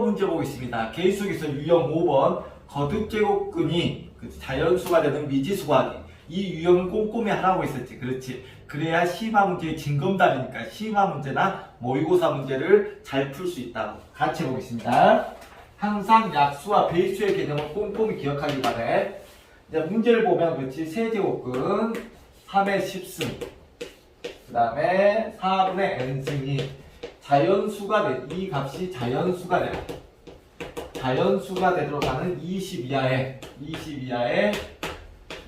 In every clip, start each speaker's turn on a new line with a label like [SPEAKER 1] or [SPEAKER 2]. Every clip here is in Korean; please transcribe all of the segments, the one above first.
[SPEAKER 1] 문제 보겠습니다. 계속해서 유형 5번 거듭 제곱근이 그 자연수가 되는 미지수가 이 유형을 꼼꼼히 하라고 했었지. 그렇지. 그래야 시마 문제의 진검답이니까 시마 문제나 모의고사 문제를 잘 풀 수 있다고. 같이 보겠습니다. 항상 약수와 배수의 개념을 꼼꼼히 기억하기 바래. 이제 문제를 보면 그렇지. 세제곱근 3의 10승. 그 다음에 4분의 n승이 자연수가 돼. 이 값이 자연수가 돼. 자연수가 되도록 하는 20 이하의 20 이하의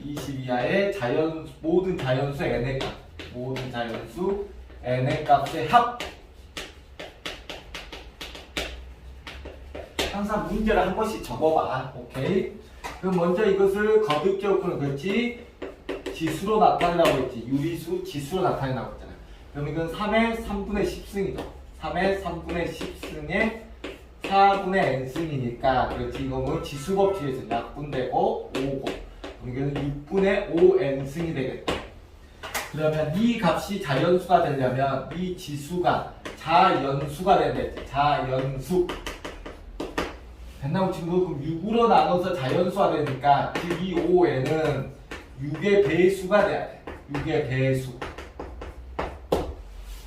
[SPEAKER 1] 20 이하의 자연 모든 자연수 n의 값. 모든 자연수 n의 값의 합. 항상 문제를 한 번씩 적어봐. 오케이? 그럼 먼저 이것을 거듭적으로 그렇지? 지수로 나타내라고 했지. 유리수 지수로 나타내라고 했잖아. 그럼 이건 3의 3분의 10승이죠 3의 3분의 10승의 4분의 n승이니까 그렇지. 이거는 지수법칙에서 약분되고 5고. 그럼 이거는 6분의 5n승이 되겠다. 그러면 이 값이 자연수가 되려면 이 지수가 자연수가 돼 자연수. 됐나 우리 친구? 그럼 6으로 나눠서 자연수가 되니까 즉 이 5n은 6의 배수가 돼야 돼. 6의 배수.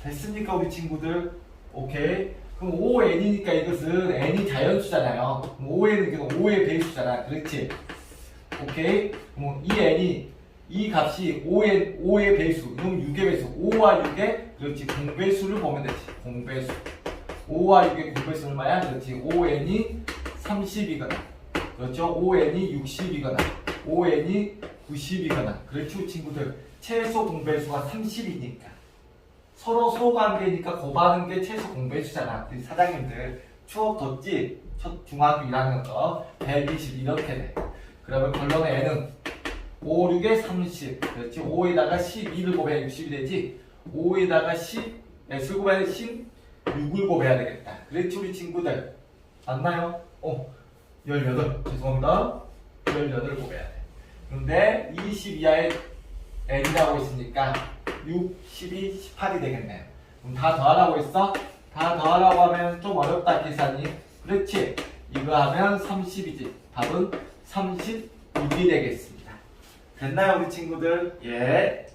[SPEAKER 1] 됐습니까 우리 친구들? 오케이? 그럼 5n이니까 이것은 n이 자연수잖아요. 그럼 5n은 이건 5의 배수잖아. 그렇지? 오케이? 그럼 이 n이 이 값이 5의, 5의 배수 그럼 6의 배수 5와 6의 그렇지. 공배수를 보면 되지. 공배수. 5와 6의 공배수 얼마야? 그렇지. 5n이 30이거나. 그렇죠? 5n이 60이거나. 5n이 90이거나. 그렇죠 친구들. 최소 공배수가 30이니까 서로 소관계니까 곱하는 게 최소 공배수잖아. 우리 사장님들 추억 뒀지? 첫 중학교 1학년 거 120 이렇게 돼. 그러면 결론의 n은 5, 6에 30. 그렇지? 5에다가 12를 곱해야 60이 되지? 5에다가 10, S를 곱해야 10, 6을 곱해야 되겠다. 그렇지 우리 친구들? 맞나요? 어, 18. 죄송합니다. 18을 곱해야 돼. 근데 20 이하의 n이라고 있으니까 6, 12, 18이 되겠네요. 그럼 다 더하라고 했어? 다 더하라고 하면 좀 어렵다 계산이. 그렇지? 이거 하면 30이지. 답은 36이 되겠습니다. 됐나요 우리 친구들? 예.